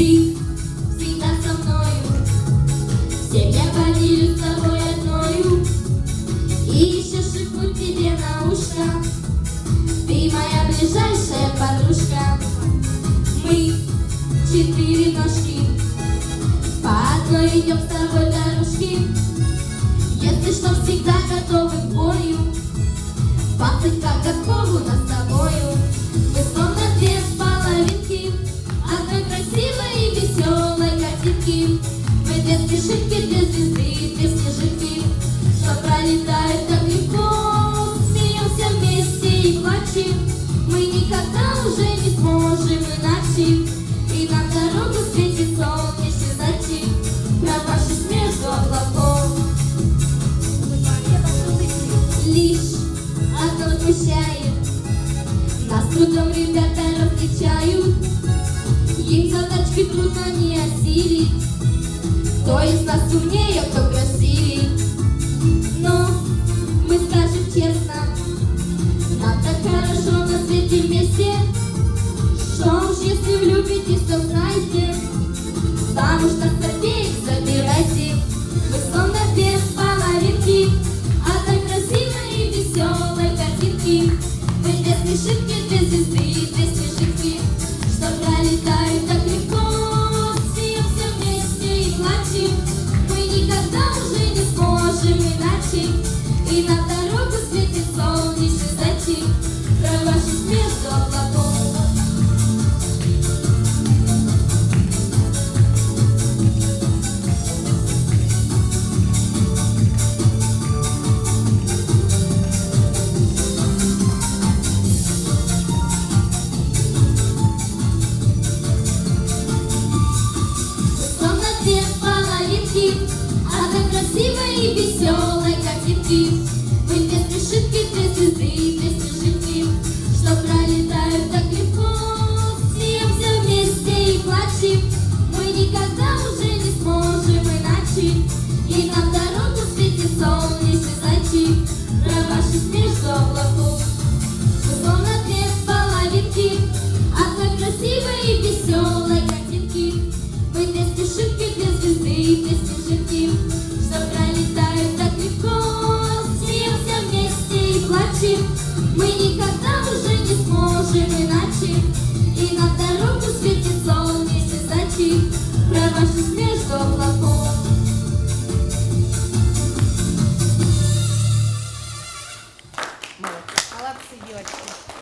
Всегда со мною, всем я поделюсь с тобой одною, И еще шепну на ушко, ты моя ближайшая подружка. Мы четыре ножки, по одной идем с Если что, всегда готовы к бою, Пацать как огонь. Снежинки, две звезды, две снежинки Что пролетают так легко Смеемся вместе и плачем. Мы никогда уже не сможем иначе. И нам дорогу светит солнечный зайчик Пропавший между облаков Лишь одно смущает Нас трудом ребята различают Кто из нас умнее, кто